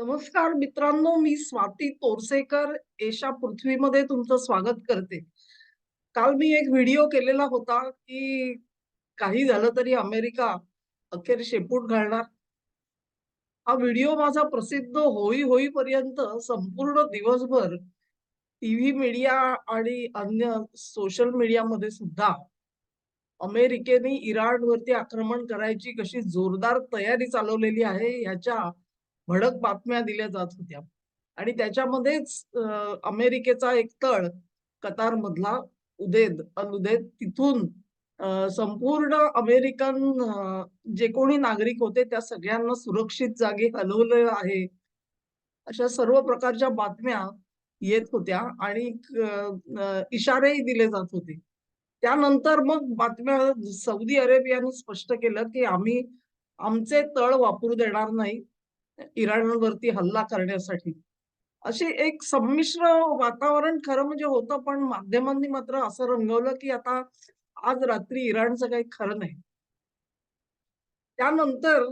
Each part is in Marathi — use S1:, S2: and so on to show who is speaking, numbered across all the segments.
S1: नमस्कार मित्रांनो मी स्वाती तोरसेकर. एशा पृथ्वीमध्ये तुमचं स्वागत करते. काल मी एक व्हिडिओ केलेला होता की काही झालं तरी अमेरिका अखेर शेपूट घालणार. हा व्हिडिओ माझा प्रसिद्ध होई होईपर्यंत संपूर्ण दिवसभर टीव्ही मीडिया आणि अन्य सोशल मीडियामध्ये सुद्धा अमेरिकेने इराणवरती आक्रमण करायची कशी जोरदार तयारी चालवलेली आहे याच्या भडक बातम्या दिल्या जात होत्या. आणि त्याच्यामध्येच अमेरिकेचा एक तळ कतार मधला उदेद अल उदेद तिथून संपूर्ण अमेरिकन जे कोणी नागरिक होते त्या सगळ्यांना सुरक्षित जागी हलवलं आहे. अशा सर्व प्रकारच्या बातम्या येत होत्या आणि इशारेही दिले जात होते. त्यानंतर मग बातम्या सौदी अरेबियाने स्पष्ट केलं की आम्ही आमचे तळ वापरू देणार नाही. इराणवरती हल्ला करण्यासाठी. असे एक संमिश्र वातावरण खरं म्हणजे होतं पण माध्यमांनी मात्र असं रंगवलं की आता आज रात्री इराणचं काही खरं नाही. त्यानंतर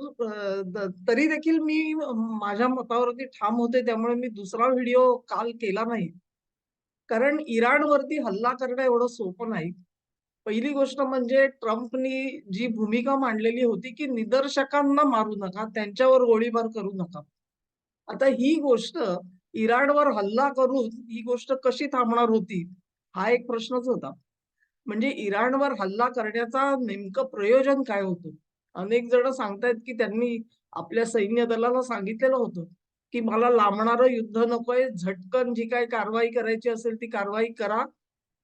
S1: तरी देखील मी माझ्या मतावरती ठाम होते त्यामुळे मी दुसरा व्हिडिओ काल केला नाही. कारण इराणवरती हल्ला करणं एवढं सोपं नाही. पहिली गोष्ट म्हणजे ट्रम्पनी जी भूमिका मांडलेली होती की निदर्शकांना मारू नका त्यांच्यावर गोळीबार करू नका. आता ही गोष्ट इराणवर हल्ला करून ही गोष्ट कशी थांबणार होती हा एक प्रश्नच होता. म्हणजे इराणवर हल्ला करण्याचा नेमकं प्रयोजन काय होतं? अनेक जण सांगतायत की त्यांनी आपल्या सैन्य दलाला सांगितलेलं होतं की मला लांबणारं युद्ध नकोय झटकन जी काही कारवाई करायची असेल ती कारवाई करा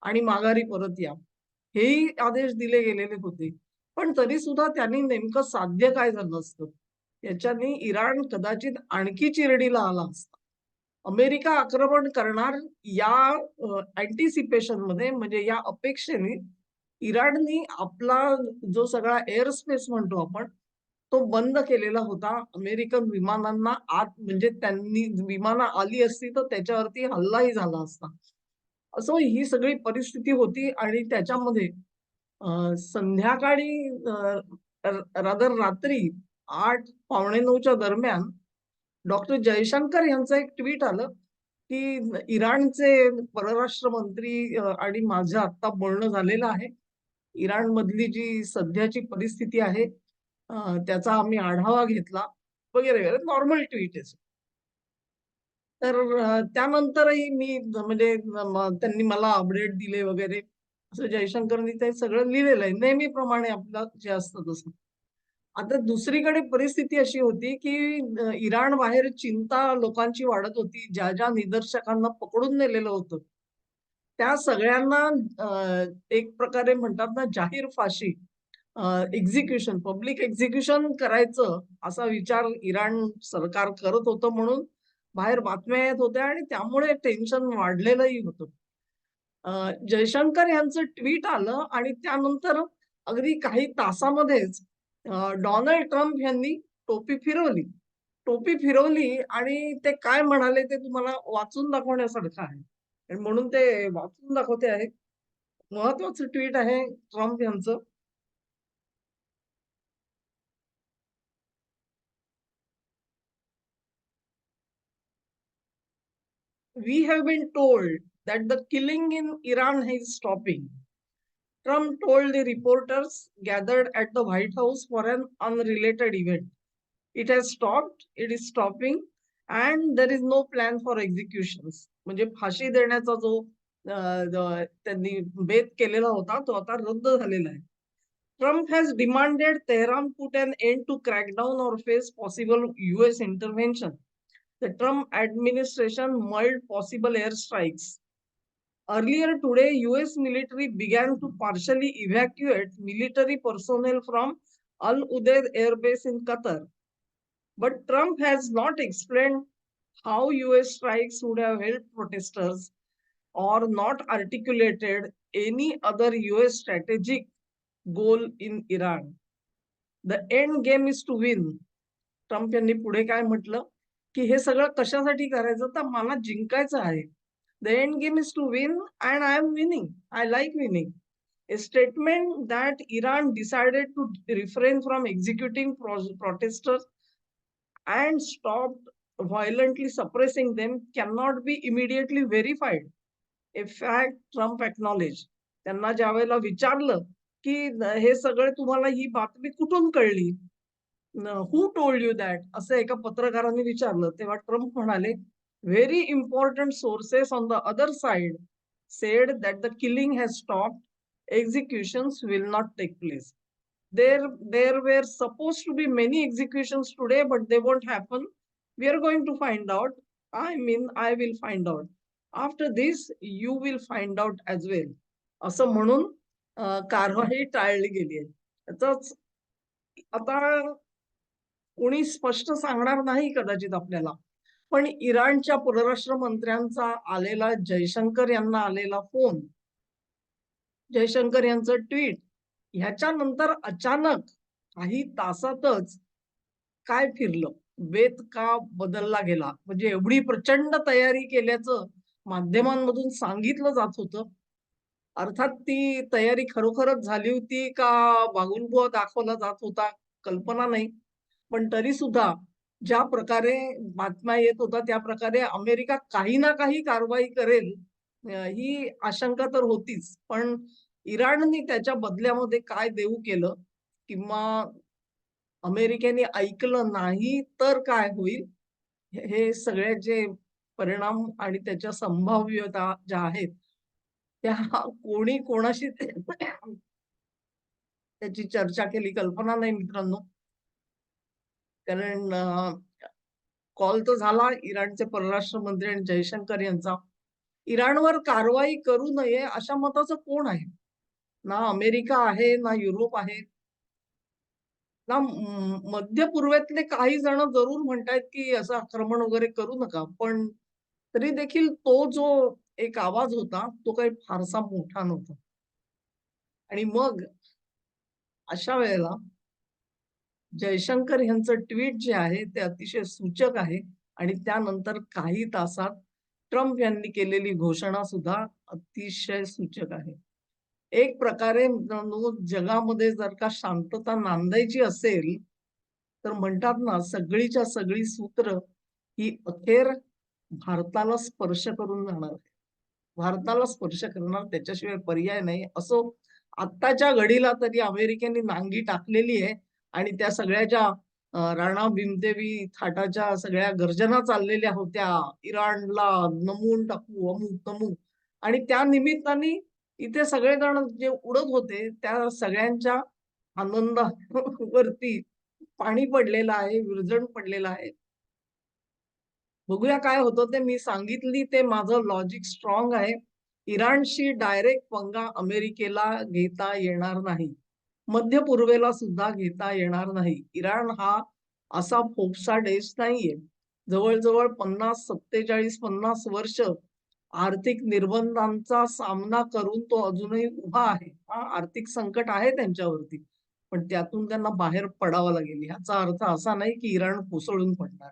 S1: आणि माघारी परत या. हेही आदेश दिले गेलेले होते. पण तरी सुद्धा त्यांनी नेमकं साध्य काय झालं असतं? याच्याने इराण कदाचित आणखी चिरडीला आला असता. अमेरिका आक्रमण करणार या अँटिसिपेशनमध्ये म्हणजे या अपेक्षेने इराणनी आपला जो सगळा एअर स्पेस म्हणतो आपण तो बंद केलेला होता. अमेरिकन विमानांना आत म्हणजे त्यांनी विमानं आली असती तर त्याच्यावरती हल्लाही झाला असता. असं ही सगळी परिस्थिती होती आणि त्याच्यामध्ये संध्याकाळी रादर रात्री आठ पावणे नऊच्या दरम्यान डॉक्टर जयशंकर यांचं एक ट्विट आलं की इराणचे परराष्ट्र मंत्री आणि माझं आता बोलणं झालेलं आहे. इराण मधली जी सध्याची परिस्थिती आहे त्याचा आम्ही आढावा घेतला वगैरे वगैरे नॉर्मल ट्विट आहे. तर त्यानंतरही मी म्हणजे त्यांनी मला अपडेट दिले वगैरे. असं जयशंकरनी ते सगळं लिहिलेलं आहे. नेहमीप्रमाणे आपलं जे असतं तसं. आता दुसरीकडे परिस्थिती अशी होती की इराण बाहेर चिंता लोकांची वाढत होती. ज्या ज्या निदर्शकांना पकडून नेलेलं होतं. त्या सगळ्यांना एक प्रकारे म्हणतात ना जाहीर फाशी एक्झिक्युशन पब्लिक एक्झिक्युशन करायचं असा विचार इराण सरकार करत होतं म्हणून. बाहेर बातम्या येत होत्या आणि त्यामुळे टेन्शन वाढलेलंही होतं. जयशंकर यांचं ट्विट आलं आणि त्यानंतर अगदी काही तासामध्येच डोनाल्ड ट्रम्प यांनी टोपी फिरवली. टोपी फिरवली आणि ते काय म्हणाले ते तुम्हाला वाचून दाखवण्यासारखं आहे. म्हणून ते वाचून दाखवते आहे महत्वाचं ट्विट आहे ट्रम्प यांचं. We have been told that the killing in Iran is stopping. Trump told the reporters gathered at the White House for an unrelated event. It has stopped, it is stopping, and there is no plan for executions. म्हणजे फाशी देण्याचा जो त्यांनी बेत केलेला होता तो आता रद्द झालेला आहे Trump has demanded Tehran put an end to crackdown or face possible US intervention. The Trump administration mulled possible airstrikes. Earlier today, US military began to partially evacuate military personnel from Al Udeid Air Base in Qatar. But Trump has not explained how US strikes would have helped protesters or not articulated any other US strategic goal in Iran. The end game is to win. Trump यांनी पुढे काय म्हटलं की हे सगळं कशासाठी करायचं तर मला जिंकायचं आहे the end game is to win and I am winning I like winning a statement that Iran decided to refrain from executing protester and stop violently suppressing them cannot be immediately verified. A fact Trump acknowledged. त्यांना ज्या वेळेला विचारलं की हे सगळे तुम्हाला ही बातमी कुठून कळली हु टोल्ड यू दॅट असं एका पत्रकाराने विचारलं. तेव्हा ट्रम्प म्हणाले very important sources on the other side said that the killing has stop execution will not take place there there were suppose to be many execution today but they won't happen we are going to find out I mean I will find out after this you will find out as well असं म्हणून कारवाई टाळली गेली आहे. त्याच आता कोणी स्पष्ट सांगणार नाही कदाचित आपल्याला. पण इराणच्या परराष्ट्र मंत्र्यांचा आलेला जयशंकर यांना आलेला फोन, जयशंकर यांचं ट्विट ह्याच्यानंतर अचानक काही तासातच काय फिरलं? बेत का बदलला गेला? म्हणजे एवढी प्रचंड तयारी केल्याचं माध्यमांमधून सांगितलं जात होतं. अर्थात ती तयारी खरोखरच झाली होती का बागुलबुवा दाखवला जात होता कल्पना नाही. पण तरी सुद्धा ज्या प्रकारे बातम्या येत होत्या त्या प्रकारे अमेरिका काही ना काही कारवाई करेल ही आशंका तर होतीच. पण इराणने त्याच्या बदल्यामध्ये काय देऊ केलं किंवा अमेरिकेने ऐकलं नाही तर काय होईल? हे हे सगळ्याचे परिणाम आणि त्याच्या संभाव्यता ज्या आहेत, त्या कोणी कोणाशी त्याची चर्चा केली कल्पना नाही मित्रांनो. कारण कॉल तर झाला इराणचे परराष्ट्र मंत्री आणि जयशंकर यांचा. इराणवर कारवाई करू नये अशा मताचं कोण आहे? ना अमेरिका आहे, ना युरोप आहे. ना मध्य पूर्वेतले काही जण जरूर म्हणतायत, की असं आक्रमण वगैरे करू नका. पण तरी देखील तो जो एक आवाज होता, तो काही फारसा मोठा नव्हता. आणि मग अशा वेळेला जयशंकर यांचं ट्विट जे आहे ते अतिशय सूचक आहे आणि त्यानंतर काही तासात ट्रम्प यांनी केलेली घोषणा सुद्धा अतिशय सूचक आहे. एक प्रकारे मित्रांनो जगामध्ये जर का शांतता नांदायची असेल, तर म्हणतात ना सगळीच्या सगळी सूत्र ही अखेर भारताला स्पर्श करून जाणार आहे. भारताला स्पर्श करणार त्याच्याशिवाय पर्याय नाही. असो आत्ताच्या घडीला तरी अमेरिकेने नांगी टाकलेली आहे आणि त्या सगळ्याच्या राणा भीमदेवी थाटाच्या सगळ्या गर्जना चाललेल्या होत्या. इराणला नमून टाकू, अमुक-तमुक आणि त्या निमित्ताने इथे सगळेजण जे उडत होते, त्या सगळ्यांच्या आनंदावरती पाणी पडलेलं आहे, विरजण पडलेलं आहे. बघूया काय होतं ते. मी सांगितली ते माझं लॉजिक स्ट्रॉंग आहे. इराणशी डायरेक्ट पंगा अमेरिकेला घेता येणार नाही. मध्य पूर्वेला सुद्धा घेता येणार नाही. इराण हा असा फोपसा देश नाहीये. जवळजवळ पन्नास सत्तेचाळीस पन्नास वर्ष आर्थिक निर्बंधांचा सामना करून तो अजूनही उभा आहे. हा आर्थिक संकट आहे त्यांच्यावरती. पण त्यातून त्यांना बाहेर पडावं लागेल. ह्याचा अर्थ असा नाही की इराण कोसळून पडणार.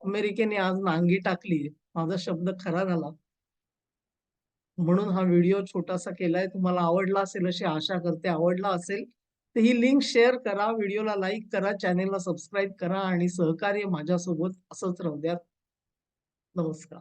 S1: अमेरिकेने आज नांगी टाकली. माझा शब्द खरा झाला. म्हणून हा व्हिडिओ छोटासा केलाय. तुम्हाला आवडला असेल अशी आशा करते. आवडला असेल तर ही लिंक शेअर करा, व्हिडिओला लाईक करा, चॅनेलला सबस्क्राईब करा आणि सहकार्य माझ्यासोबत असंच राहू द्या. नमस्कार.